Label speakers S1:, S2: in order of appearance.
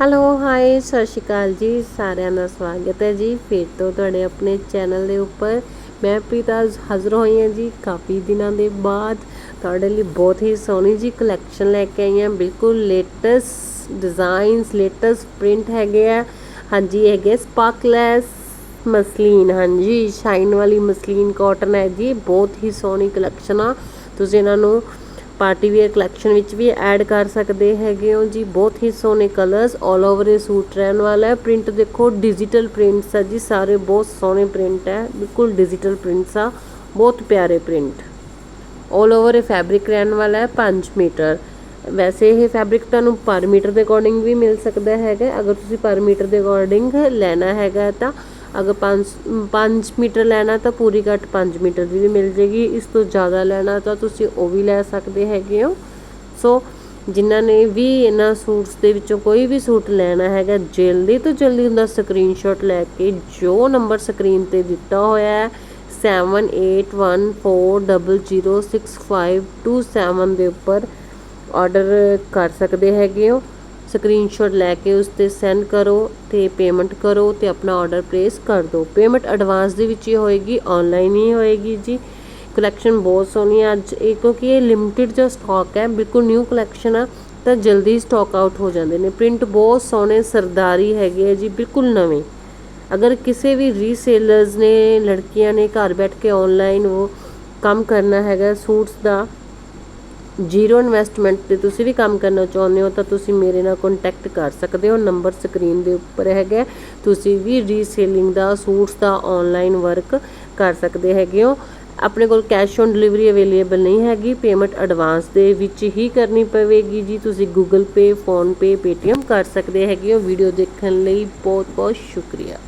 S1: Hello hi ਸਤਿ ਸ਼੍ਰੀ ਅਕਾਲ ਜੀ, ਸਾਰਿਆਂ ਦਾ ਸਵਾਗਤ ਹੈ ਜੀ। ਫਿਰ ਤੋਂ ਤੁਹਾਡੇ ਆਪਣੇ ਚੈਨਲ ਦੇ ਉੱਪਰ ਮੈਂ ਪ੍ਰੀਤਾ ਹਾਜ਼ਰ ਹੋਈ ਹਾਂ ਜੀ, ਕਾਫੀ ਦਿਨਾਂ ਦੇ ਬਾਅਦ। ਤੁਹਾਡੇ ਲਈ ਬਹੁਤ ਹੀ ਸੋਹਣੀ ਜੀ ਕਲੈਕਸ਼ਨ ਲੈ ਕੇ ਆਈ ਹਾਂ। ਬਿਲਕੁਲ ਲੇਟੈਸਟ ਡਿਜ਼ਾਈਨਸ ਲੇਟੈਸਟ ਪ੍ਰਿੰਟ ਹੈਗੇ ਆ। ਹਾਂਜੀ, ਹੈਗੇ ਸਪਾਰਕਲੈਸ ਮਸਲੀਨ, ਹਾਂਜੀ ਸ਼ਾਈਨ ਵਾਲੀ ਮਸਲੀਨ ਕਾਟਨ ਹੈ ਜੀ। ਬਹੁਤ ਹੀ ਸੋਹਣੀ ਕਲੈਕਸ਼ਨ ਆ। ਤੁਸੀਂ ਇਹਨਾਂ ਨੂੰ ਪਾਰਟੀ ਵੇਅਰ ਕਲੈਕਸ਼ਨ ਵਿੱਚ ਵੀ ਐਡ ਕਰ ਸਕਦੇ ਹੈਗੇ ਹੋ ਜੀ। ਬਹੁਤ ਹੀ ਸੋਹਣੇ ਕਲਰਸ 올 ਓਵਰ ਇਹ ਸੂਟ ਰਹਿਣ ਵਾਲਾ ਹੈ। ਪ੍ਰਿੰਟ ਦੇਖੋ ਡਿਜੀਟਲ ਪ੍ਰਿੰਟਸ ਆ ਜੀ। ਸਾਰੇ ਬਹੁਤ ਸੋਹਣੇ ਪ੍ਰਿੰਟ ਹੈ। ਬਿਲਕੁਲ ਡਿਜੀਟਲ ਪ੍ਰਿੰਟਸ ਆ। ਬਹੁਤ ਪਿਆਰੇ ਪ੍ਰਿੰਟ 올 ਓਵਰ ਇਹ ਫੈਬਰਿਕ ਰਹਿਣ ਵਾਲਾ ਹੈ 5 ਮੀਟਰ। ਵੈਸੇ ਇਹ ਫੈਬਰਿਕ ਤੁਹਾਨੂੰ ਪਰ ਮੀਟਰ ਦੇ ਅਕੋਰਡਿੰਗ ਵੀ ਮਿਲ ਸਕਦਾ ਹੈਗਾ। ਅਗਰ ਤੁਸੀਂ ਪਰ ਮੀਟਰ ਦੇ ਅਕੋਰਡਿੰਗ ਲੈਣਾ ਹੈਗਾ ਤਾਂ ਅਗਰ 5 5 ਮੀਟਰ ਲੈਣਾ ਤਾਂ ਪੂਰੀ ਕੱਟ 5 ਮੀਟਰ ਦੀ ਵੀ ਮਿਲ ਜੇਗੀ। ਇਸ ਤੋਂ ਜ਼ਿਆਦਾ ਲੈਣਾ ਤਾਂ ਤੁਸੀਂ ਉਹ ਵੀ ਲੈ ਸਕਦੇ ਹੈਗੇ ਹੋ। ਸੋ ਜਿਨ੍ਹਾਂ ਨੇ ਵੀ ਇਹਨਾਂ ਸੂਟਸ ਦੇ ਵਿੱਚੋਂ ਕੋਈ ਵੀ ਸੂਟ ਲੈਣਾ ਹੈਗਾ, ਜਲਦੀ ਤੋਂ ਜਲਦੀ ਉਹਦਾ ਸਕਰੀਨਸ਼ਾਟ ਲੈ ਕੇ ਜੋ ਨੰਬਰ ਸਕਰੀਨ ਤੇ ਦਿੱਤਾ ਹੋਇਆ ਹੈ 7814006527 ਦੇ ਉੱਪਰ ਆਰਡਰ ਕਰ ਸਕਦੇ ਹੈਗੇ ਹੋ। ਸਕਰੀਨਸ਼ਾਟ ਲੈ ਕੇ ਉਸ ਤੇ ਸੈਂਡ ਕਰੋ ਤੇ ਪੇਮੈਂਟ ਕਰੋ ਤੇ ਆਪਣਾ ਆਰਡਰ ਪਲੇਸ ਕਰ ਦਿਓ। ਪੇਮੈਂਟ ਐਡਵਾਂਸ ਦੇ ਵਿੱਚ ਹੀ ਹੋਏਗੀ ਆਨਲਾਈਨ ਹੀ ਹੋਏਗੀ ਜੀ। ਕਲੈਕਸ਼ਨ ਬਹੁਤ ਸੋਹਣੀ ਹੈ ਅੱਜ ਇਹ ਕਿਉਂਕਿ ਇਹ ਲਿਮਿਟਿਡ ਜੋ ਸਟਾਕ ਹੈ, ਬਿਲਕੁਲ ਨਿਊ ਕਲੈਕਸ਼ਨ ਆ, ਤਾਂ ਜਲਦੀ ਸਟਾਕ ਆਊਟ ਹੋ ਜਾਂਦੇ ਨੇ। ਪ੍ਰਿੰਟ ਬਹੁਤ ਸੋਹਣੇ, ਸਰਦਾਰੀ ਹੈਗੇ ਆ ਜੀ, ਬਿਲਕੁਲ ਨਵੇਂ। ਅਗਰ ਕਿਸੇ ਵੀ ਰੀਸੇਲਰਸ ਨੇ, ਲੜਕੀਆਂ ਨੇ ਘਰ ਬੈਠ ਕੇ ਆਨਲਾਈਨ ਉਹ ਕੰਮ ਕਰਨਾ ਹੈਗਾ ਸੂਟਸ ਦਾ ਜ਼ੀਰੋ ਇਨਵੈਸਟਮੈਂਟ ਤੇ ਤੁਸੀਂ ਵੀ ਕੰਮ ਕਰਨਾ ਚਾਹੁੰਦੇ ਹੋ ਤਾਂ ਤੁਸੀਂ ਮੇਰੇ ਨਾਲ ਕੰਟੈਕਟ ਕਰ ਸਕਦੇ ਹੋ। ਨੰਬਰ ਸਕਰੀਨ ਦੇ ਉੱਪਰ ਹੈਗਾ ਤੁਸੀਂ ਵੀ ਰੀਸੇਲਿੰਗ ਦਾ, ਸੂਟਸ ਦਾ ਆਨਲਾਈਨ ਵਰਕ ਕਰ ਸਕਦੇ ਹੈਗੇ ਹੋ। ਆਪਣੇ ਕੋਲ ਕੈਸ਼ ਔਨ ਡਿਲੀਵਰੀ ਅਵੇਲੇਬਲ ਨਹੀਂ ਹੈਗੀ। ਪੇਮੈਂਟ ਐਡਵਾਂਸ ਦੇ ਵਿੱਚ ਹੀ ਕਰਨੀ ਪਵੇਗੀ ਜੀ। ਤੁਸੀਂ Google Pay PhonePe Paytm ਕਰ ਸਕਦੇ ਹੈਗੇ ਹੋ। ਵੀਡੀਓ ਦੇਖਣ ਲਈ ਬਹੁਤ ਬਹੁਤ ਸ਼ੁਕਰੀਆ।